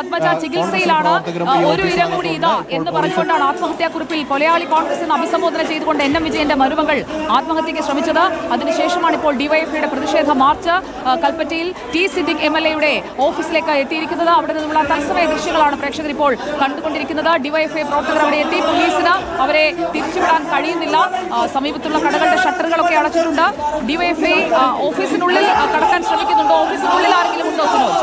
പത്മജ ചികിത്സയിലാണ് ഒരു ഇരം കൂടി ഇതാ എന്ന് പറഞ്ഞുകൊണ്ടാണ് ആത്മഹത്യാക്കുറിപ്പിൽ കൊലയാളി കോൺഗ്രസ് എന്ന് അഭിസംബോധന ചെയ്തുകൊണ്ട് എൻ എം വിജയന്റെ മരുമകൾ ആത്മഹത്യയ്ക്ക് ശ്രമിച്ചത്. അതിനുശേഷമാണ് ഇപ്പോൾ ഡിവൈഎഫ്ഐയുടെ പ്രതിഷേധ മാർച്ച്. കൽപ്പറ്റയിൽ ടി സിദ്ദിഖ് എം എൽ എയുടെ ഓഫീസിലേക്ക് എത്തിയിരിക്കുന്നത്. അവിടെ നിന്നുള്ള തത്സമയ ദൃശ്യങ്ങളാണ് പ്രേക്ഷകർ ഇപ്പോൾ കണ്ടുകൊണ്ടിരിക്കുന്നത്. ഡിവൈഎഫ്ഐ പ്രവർത്തകർ അവിടെ എത്തി. പോലീസിന് അവരെ തിരിച്ചുവിടാൻ കഴിയുന്നില്ല. സമീപത്തുള്ള കടകളുടെ ഷട്ടറുകളൊക്കെ അടച്ചിട്ടുണ്ട്. ഡിവൈഎഫ്ഐ ഓഫീസിനുള്ളിൽ കടക്കാൻ ശ്രമിക്കുന്നുണ്ടോ ഓഫീസിനുള്ളിൽ ആരെങ്കിലും ഉണ്ടോ സുനോജ്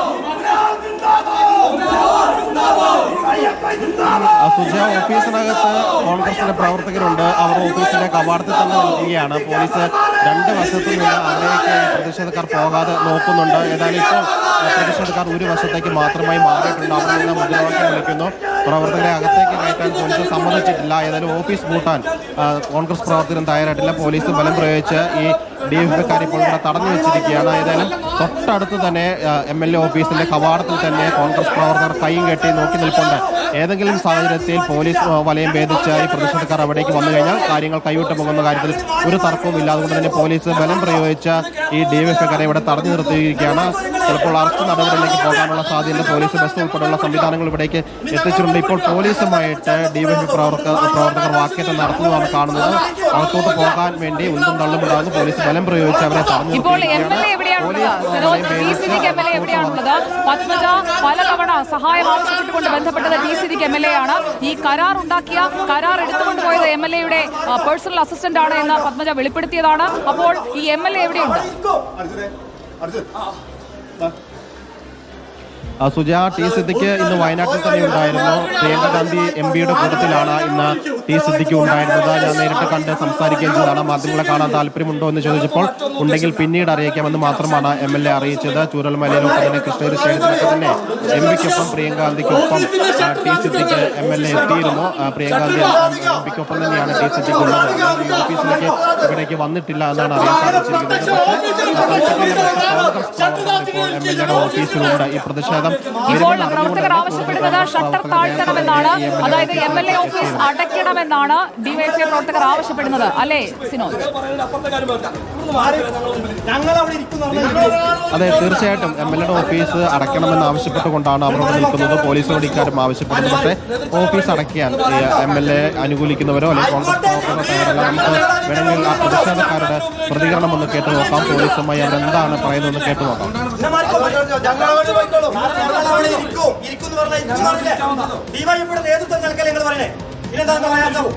സുജ ഓഫീസിനകത്ത് കോൺഗ്രസിന്റെ പ്രവർത്തകരുണ്ട് അവർ ഓഫീസിന്റെ കവാടത്തിൽ തന്നെ നിൽക്കുകയാണ്. പോലീസ് രണ്ട് വശത്തു നിന്ന് അവിടേക്ക് പ്രതിഷേധക്കാർ പോകാതെ നോക്കുന്നുണ്ട്. ഏതായാലും ഇപ്പോൾ പ്രതിഷേധക്കാർ ഒരു വശത്തേക്ക് മാത്രമായി മാറിയിട്ടുണ്ട്. അവിടെ നിന്ന് മുദ്രാവാക്യം വിളിക്കുന്നു. പ്രവർത്തകരെ അകത്തേക്ക് കയറ്റാൻ പോലീസ് സമ്മതിച്ചിട്ടില്ല. ഏതായാലും ഓഫീസ് പൂട്ടാൻ കോൺഗ്രസ് പ്രവർത്തകരും തയ്യാറായിട്ടില്ല. പോലീസ് ബലം പ്രയോഗിച്ച് ഈ ഡി എഫ് കാർ ഇപ്പോൾ ഇവിടെ തടഞ്ഞു വെച്ചിരിക്കുകയാണ്. ഏതായാലും തൊട്ടടുത്ത് തന്നെ എം എൽ എ ഓഫീസിന്റെ കവാടത്തിൽ തന്നെ കോൺഗ്രസ് പ്രവർത്തകർ കൈയും കെട്ടി നോക്കി നിൽപ്പുണ്ട്. ഏതെങ്കിലും സാഹചര്യത്തിൽ പോലീസ് വലയം ഭേദിച്ച് ഈ പ്രതിഷേധക്കാർ അവിടേക്ക് വന്നു കഴിഞ്ഞാൽ കാര്യങ്ങൾ കൈവിട്ട് പോകുന്ന കാര്യത്തിൽ ഒരു തർക്കവും ഇല്ല അതുകൊണ്ട് തന്നെ പോലീസ് ബലം പ്രയോഗിച്ച ഈ ഡി എഫ് ഐക്കാരെ ഇവിടെ തടഞ്ഞു നിർത്തിയിരിക്കുകയാണ്. ചിലപ്പോൾ അറസ്റ്റ് നടപടികളിലേക്ക് പോകാനുള്ള സാധ്യത പോലീസ് ബസ് ഉൾപ്പെടെയുള്ള സംവിധാനങ്ങൾ ഇവിടേക്ക് എത്തിച്ചിട്ടുണ്ട്. ഇപ്പോൾ പോലീസുമായിട്ട് ഡി പ്രവർത്തക പ്രവർത്തകർ പ്രവർത്തകർ വാക്കേറ്റം നടത്തുന്നതാണ് കാണുന്നത്. അകത്തോട്ട് പോകാൻ വേണ്ടി ഉന്തും തള്ളുമുണ്ടാകുന്നു. പോലീസ് ബലം പ്രയോഗിച്ച് അവരെ പത്മജ പലതവണ സഹായം ആവശ്യപ്പെട്ടുകൊണ്ട് ബന്ധപ്പെട്ടത് T Siddique M L A ആണ്. ഈ കരാർ ഉണ്ടാക്കിയ കരാർ എടുത്തുകൊണ്ട് പോയത് എം എൽ എയുടെ പേഴ്സണൽ അസിസ്റ്റന്റ് ആണ് എന്ന് പത്മജ വെളിപ്പെടുത്തിയതാണ്. അപ്പോൾ ഈ എം എൽ എ എവിടെയുണ്ട്? സുജ ടി സിദ്ദിഖ് ഇന്ന് വയനാട്ടിൽ തന്നെ ഉണ്ടായിരുന്നു. പ്രിയങ്ക ഗാന്ധി എം പിയുടെ കൂട്ടത്തിലാണ് ഇന്ന് ടി സിദ്ധിക്ക് ഉണ്ടായിരുന്നത് ഞാൻ നേരിട്ട് കണ്ട് സംസാരിക്കുകയും ചെയ്തതാണ്. മാധ്യമങ്ങളെ കാണാൻ താല്പര്യമുണ്ടോ എന്ന് ചോദിച്ചപ്പോൾ ഉണ്ടെങ്കിൽ പിന്നീട് അറിയിക്കാമെന്ന് മാത്രമാണ് എം എൽ എ അറിയിച്ചത്. ചൂരൽമലയിലൊക്കെ തന്നെ കൃഷ്ണഗിരി സ്റ്റേഡിയത്തിലൊക്കെ തന്നെ എം പിക്കൊപ്പം പ്രിയങ്കാന്തിക്കൊപ്പം T Siddique M L A എത്തിയിരുന്നു. പ്രിയങ്കാന്തി എം പിക്കൊപ്പം തന്നെയാണ് ടി സിദ്ദിഖ് ഉള്ളത്. ഓഫീസിലേക്ക് ഇവിടേക്ക് വന്നിട്ടില്ല എന്നാണ് അറിയാൻ സാധിച്ചിരിക്കുന്നത്. എം എൽ എയുടെ ഓഫീസിലുണ്ട് ഈ പ്രതിഷേധം ഇപ്പോൾ പ്രവർത്തകർ ആവശ്യപ്പെടുന്നത് ഷട്ടർ താഴ്ത്തണമെന്നാണ്. അതായത് എം എൽ എ ഓഫീസ് അടയ്ക്കണമെന്നാണ് ഡിവൈഎഫ്ഐ പ്രവർത്തകർ ആവശ്യപ്പെടുന്നത്. അല്ലേ സിനോജ്? അതെ തീർച്ചയായിട്ടും. എം എൽ എയുടെ ഓഫീസ് അടയ്ക്കണമെന്ന് ആവശ്യപ്പെട്ടുകൊണ്ടാണ് അവർ നിൽക്കുന്നത്. പോലീസിനോട് ഇക്കാര്യം ആവശ്യപ്പെടുന്നത്. പക്ഷേ ഓഫീസ് അടയ്ക്കാൻ എം എൽ എ അനുകൂലിക്കുന്നവരോ അല്ലെങ്കിൽ കോൺഗ്രസ് പ്രവർത്തകരോ തയ്യാറല്ല നമുക്ക് വേണമെങ്കിൽ ആ പ്രതിഷേധക്കാരുടെ പ്രതികരണം ഒന്ന് കേട്ടു നോക്കാം. പോലീസുമായി അവരെന്താണ് പറയുന്നതെന്ന് കേട്ടു നോക്കാം. ഡിവൈഎഫിയുടെ നേതൃത്വം നൽകൽ പറയണേ? ഇതെന്താ പറയാനാവും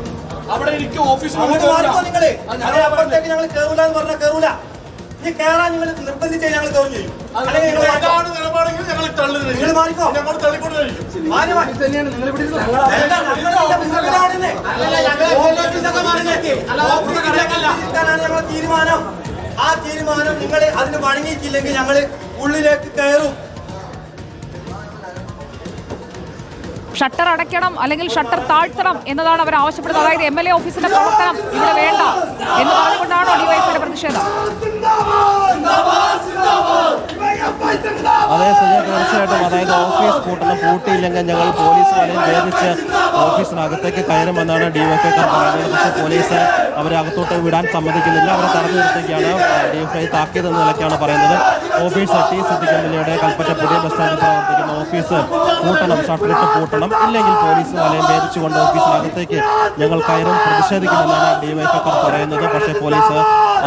അവിടെ ഇരിക്കും ഓഫീസിൽ നിങ്ങൾ. അപ്പുറത്തേക്ക് ഞങ്ങൾ കേറൂല എന്ന് പറഞ്ഞാൽ കേറൂല. ഇനി കേറാൻ നിങ്ങൾ നിർബന്ധിച്ച് ഞങ്ങൾ കയറും ചെയ്യും. നിങ്ങൾ മാറിക്കോ. ഞങ്ങൾ ഞങ്ങൾ മാറി തീരുമാനം. ആ തീരുമാനം നിങ്ങൾ അതിന് വഴങ്ങിയിട്ടില്ലെങ്കിൽ ഞങ്ങൾ ഉള്ളിലേക്ക് കയറും. ഷട്ടർ അടയ്ക്കണം അല്ലെങ്കിൽ ഷട്ടർ താഴ്ത്തണം എന്നതാണ് അവർ ആവശ്യപ്പെടുന്നത്. അതായത് എം എൽ എ ഓഫീസിന്റെ പ്രവർത്തനം ഇവിടെ വേണ്ട എന്ന് പറഞ്ഞുകൊണ്ടാണോ ഡിവൈഎഫ്ഐയുടെ പ്രതിഷേധം? അതെ തീർച്ചയായിട്ടും അതായത് ഓഫീസ് കൂട്ടണം പൂട്ടിയില്ലെങ്കിൽ ഞങ്ങൾ പോലീസ് വലയം ഓഫീസിനകത്തേക്ക് കയറുമെന്നാണ് ഡിവൈഎഫ്ഐക്കാർ പറയുന്നത്. പക്ഷേ പോലീസ് അവരെ അകത്തോട്ട് വിടാൻ സമ്മതിക്കുന്നില്ല. അവരെ തടഞ്ഞു നിർത്തേക്കാണ് എഫ് താക്കീത് എന്ന നിലയ്ക്കാണ് പറയുന്നത്. Office T Siddique M L എയുടെ കൽപ്പറ്റ പുതിയ ബസ് സ്റ്റാൻഡിൽ പ്രവർത്തിക്കുന്ന ഓഫീസ് പൂട്ടണം ഷട്ടറിട്ട് പൂട്ടണം. ഇല്ലെങ്കിൽ പോലീസ് വലയം ഭേദിച്ചുകൊണ്ട് ഓഫീസിനകത്തേക്ക് ഞങ്ങൾ കയറും പ്രതിഷേധിക്കുമെന്നാണ് ഡിവൈഎഫ്ഐക്കാർ പറയുന്നത്. പക്ഷേ പോലീസ്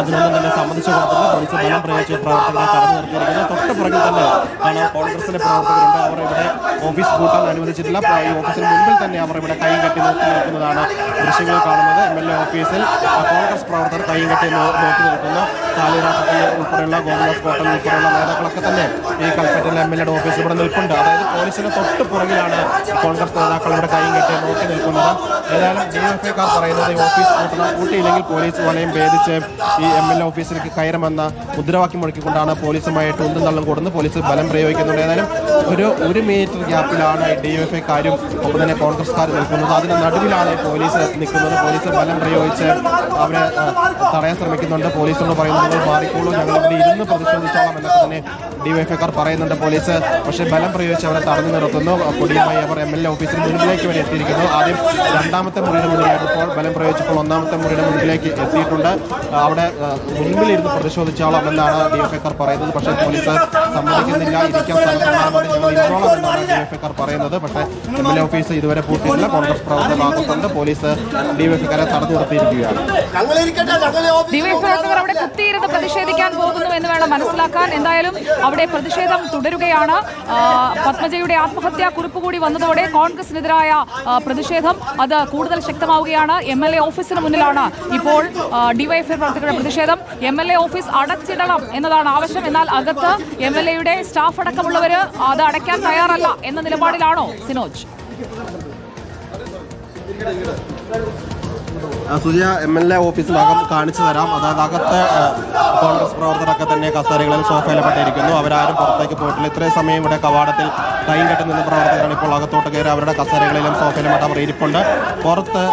അതിനൊന്നും തന്നെ സമ്മതിച്ചു കൊടുത്തില്ല. പോലീസ് ബലം പ്രയോഗിച്ച് പ്രവർത്തകരെ തടഞ്ഞു നിർത്തിയിരിക്കുന്നത് തൊട്ട് പുറകിൽ തന്നെ ആണ് കോൺഗ്രസിന്റെ പ്രവർത്തകരുണ്ട്. അവർ ഇവിടെ ഓഫീസ് കൂട്ടാൻ അനുവദിച്ചിട്ടില്ല. ഈ ഓഫീസിന് മുൻപിൽ തന്നെ അവർ ഇവിടെ കൈ കെട്ടി നോക്കി നിൽക്കുന്നതാണ് ദൃശ്യങ്ങൾ കാണുന്നത്. എം എൽ എ ഓഫീസിൽ കോൺഗ്രസ് പ്രവർത്തകർ കൈ കെട്ടി നോക്കി നിൽക്കുന്നു. കാലിറാട്ടത്തിൽ ഉൾപ്പെടെയുള്ള ഗോകുലാസ് കോട്ടൽ ഉൾപ്പെടെയുള്ള നേതാക്കളൊക്കെ തന്നെ ഈ കൽപ്പറ്റയിലെ എം എൽ എയുടെ ഓഫീസ് ഇവിടെ നിൽപ്പുണ്ട്. അതായത് പോലീസിന് തൊട്ട് പുറകിലാണ് കോൺഗ്രസ് നേതാക്കൾ ഇവിടെ കൈ കെട്ടി നോക്കി നിൽക്കുന്നത്. ഏതായാലും ഡി എഫ് ഐക്കാർ പറയുന്നത് ഈ ഓഫീസ് കൂട്ടണം. കൂട്ടിയില്ലെങ്കിൽ പോലീസ് വലയം ഭേദിച്ച് ഈ എം എൽ എ ഓഫീസിലേക്ക് കയറുമെന്ന മുദ്രാവാക്യം മുഴക്കിക്കൊണ്ടാണ് പോലീസുമായിട്ട് ഉന്തും തള്ളും കൂടുന്നു പോലീസ് ബലം പ്രയോഗിക്കുന്നുണ്ട്. ഏതായാലും ഒരു ഒരു മീറ്റർ ഗ്യാപ്പിലാണ് ഡി എഫ് ഐക്കാരും ഒപ്പം തന്നെ കോൺഗ്രസ്കാർ നിൽക്കുന്നത്. അതിന് നടുവിലാണ് പോലീസ് നിൽക്കുന്നത്. പോലീസ് ബലം പ്രയോഗിച്ച് അവരെ തടയാൻ ശ്രമിക്കുന്നുണ്ട്. പോലീസിനോട് പറയുന്നത് "നിങ്ങൾ മാറിക്കോളൂ. ഞങ്ങൾ ഇവിടെ ഇരുന്ന് പ്രതിഷേധിച്ചോളാം എന്നൊക്കെ തന്നെ ഡി എഫ് ഐക്കാർ പറയുന്നുണ്ട് പോലീസ്. പക്ഷേ ബലം പ്രയോഗിച്ച് അവരെ തടഞ്ഞു നിർത്തുന്നു. കൊടിയുമായി അവർ എം എൽ എ ഓഫീസിന് മുന്നിലേക്ക് വരെ എത്തിയിരിക്കുന്നു. ആദ്യം രണ്ടാമത്തെ മുറിയുടെ മുന്നിലായിരുന്നപ്പോൾ ബലം പ്രയോഗിച്ചപ്പോൾ ഒന്നാമത്തെ മുറിയുടെ മുന്നിലേക്ക് എത്തിയിട്ടുണ്ട്. അവിടെ മുൻപിലിരുന്ന് പ്രതിഷേധിച്ചോളാം എന്നാണ് ഐക്കാർ പറയുന്നത്. പക്ഷേ പോലീസ് സമ്മതിക്കുന്നില്ല ഇരിക്കാൻ ഡിവൈഎഫ്ഐക്കാർ പറയുന്നത് പക്ഷേ എം എൽ എ ഓഫീസ് ഇതുവരെ പൂട്ടിയിട്ടില്ല കോൺഗ്രസ് പ്രവർത്തന ഭാഗത്തുണ്ട് പോലീസ് ഡിവൈഎഫ്ഐക്കാരെ തടഞ്ഞു നിർത്തിയിരിക്കുകയാണ് ഞങ്ങൾ ഇരിക്കട്ടെ ഞങ്ങൾ ഡിവൈഎഫ് അവിടെ കുത്തിയിരുന്ന് പ്രതിഷേധിക്കാൻ പോകുന്നു എന്ന് വേണം മനസ്സിലാക്കാൻ എന്തായാലും അവിടെ പ്രതിഷേധം തുടരുകയാണ് പത്മജയുടെ ആത്മഹത്യാ കുറിപ്പ് കൂടി വന്നതോടെ കോൺഗ്രസിനെതിരായ പ്രതിഷേധം അത് കൂടുതൽ ശക്തമാവുകയാണ് എം എൽ എ ഓഫീസിന് മുന്നിലാണ് ഇപ്പോൾ ഡിവൈഎഫ്ഐ പ്രവർത്തകരുടെ പ്രതിഷേധം. എം എൽ എ ഓഫീസ് അടച്ചിടണം എന്നതാണ് ആവശ്യം. എന്നാൽ അകത്ത് എം എൽ എയുടെ സ്റ്റാഫ് അടക്കമുള്ളവർ അത് അടയ്ക്കാൻ തയ്യാറല്ല എന്ന നിലപാടിലാണോ സിനോജ്? ആ, സുജയ എം എൽ എ ഓഫീസിനകം കാണിച്ചു തരാം. അതായത് അകത്തെ കോൺഗ്രസ് പ്രവർത്തകരൊക്കെ തന്നെ കസേരകളിൽ സോഫയിലപ്പെട്ടിരിക്കുന്നു അവരാരും പുറത്തേക്ക് പോയിട്ടില്ല. ഇത്രയും സമയം ഇവിടെ കവാടത്തിൽ കൈയും കെട്ടി നിന്ന് പ്രവർത്തകരാണ് ഇപ്പോൾ അകത്തോട്ട് കയറി. അവരുടെ കസേരകളിലും സോഫയിലുമായിട്ട് അവർ ഇരിപ്പുണ്ട് പുറത്ത്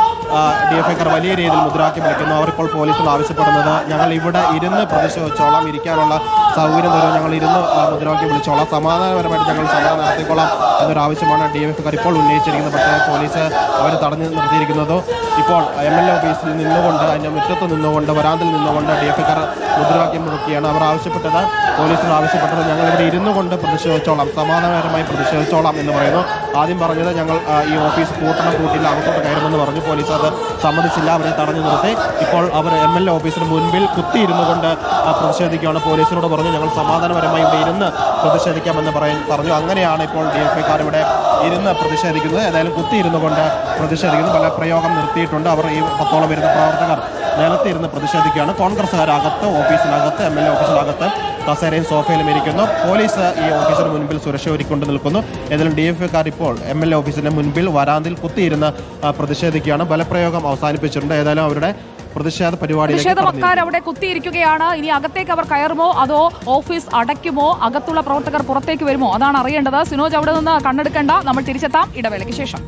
ഡി എഫ് ഐക്കാർ വലിയ രീതിയിൽ മുദ്രാക്കി വിളിക്കുന്നു. അവരിപ്പോൾ പോലീസിൽ ആവശ്യപ്പെടുന്നത് ഞങ്ങൾ ഇവിടെ ഇരുന്ന് പ്രതിഷേധിച്ചോളാം. ഇരിക്കാനുള്ള സൗകര്യം തരും ഞങ്ങൾ ഇരുന്ന് മുദ്രാക്കി വിളിച്ചോളാം. സമാധാനപരമായിട്ട് ഞങ്ങൾ സമാധാനം നടത്തിക്കോളാം എന്നൊരാവശ്യമാണ് ഡി എഫ് ഐക്കാർ ഇപ്പോൾ ഉന്നയിച്ചിരിക്കുന്നത്. പക്ഷേ പോലീസ് അവർ തടഞ്ഞു നിർത്തിയിരിക്കുന്നത്. ഇപ്പോൾ എം എൽ എ ഓഫീസിൽ നിന്നുകൊണ്ട് അതിന്റെ മുറ്റത്ത് നിന്നുകൊണ്ട് വരാന്തിൽ നിന്നുകൊണ്ട് ഡി എഫ് ഐക്കാർ മുദ്രാവാക്യം മുഴക്കിയാണ് അവർ ആവശ്യപ്പെട്ടത്. പോലീസിൽ ആവശ്യപ്പെട്ടത് ഞങ്ങൾ ഇവിടെ ഇരുന്നു കൊണ്ട് പ്രതിഷേധിച്ചോളാം. സമാധാനപരമായി പ്രതിഷേധിച്ചോളാം എന്ന് പറയുന്നു. ആദ്യം പറഞ്ഞത് ഞങ്ങൾ ഈ ഓഫീസ് പൂട്ടണം പൂട്ടില്ല അകത്തോട്ട് കയറുമെന്ന് പറഞ്ഞു. പോലീസ് അത് സമ്മതിച്ചില്ല അവരെ തടഞ്ഞു നിർത്തി. ഇപ്പോൾ അവർ എം എൽ എ ഓഫീസിന് മുൻപിൽ കുത്തിയിരുന്നു കൊണ്ട് പ്രതിഷേധിക്കുകയാണ് പോലീസിനോട് പറഞ്ഞു. ഞങ്ങൾ സമാധാനപരമായി ഇവിടെ ഇരുന്ന് പ്രതിഷേധിക്കാമെന്ന് പറയും പറഞ്ഞു. അങ്ങനെയാണ് ഇപ്പോൾ ഡി എഫ് ഐക്കാർ ഇവിടെ ഇരുന്ന് പ്രതിഷേധിക്കുന്നത്. ഏതായാലും കുത്തിയിരുന്നു കൊണ്ട് പ്രതിഷേധിക്കുന്നു. പല പ്രയോഗം നിർത്തിയിട്ടുണ്ട്. അവർ ഈ പത്തോളം വരുന്ന പ്രവർത്തകർ നിലത്തിരുന്ന് പ്രതിഷേധിക്കുകയാണ്. കോൺഗ്രസ്സുകാരകത്ത് ഓഫീസിനകത്ത് എം എൽ എ ഓഫീസിനകത്ത് കസേരയും സോഫയിലും ഇരിക്കുന്നു. പോലീസ് ഈ ഓഫീസിന് മുൻപിൽ സുരക്ഷ ഒരുക്കൊണ്ട് നിൽക്കുന്നു. ഏതായാലും ഡി എഫ് ഐക്കാർ ഇപ്പോൾ എം എൽ എ ഓഫീസിന്റെ മുൻപിൽ വരാന്തിൽ കുത്തിയിരുന്ന് പ്രതിഷേധിക്കുകയാണ്. ബലപ്രയോഗം അവസാനിപ്പിച്ചിട്ടുണ്ട്. ഏതായാലും അവരുടെ പ്രതിഷേധ പരിപാടി. പ്രതിഷേധക്കാർ അവിടെ കുത്തിയിരിക്കുകയാണ്. ഇനി അകത്തേക്ക് അവർ കയറുമോ? അതോ ഓഫീസ് അടയ്ക്കുമോ? അകത്തുള്ള പ്രവർത്തകർ പുറത്തേക്ക് വരുമോ? അതാണ് അറിയേണ്ടത്. സിനോജ് അവിടെ നിന്ന് കണ്ണെടുക്കേണ്ട. നമ്മൾ തിരിച്ചെത്താം. ഇടവേളയ്ക്ക് ശേഷം.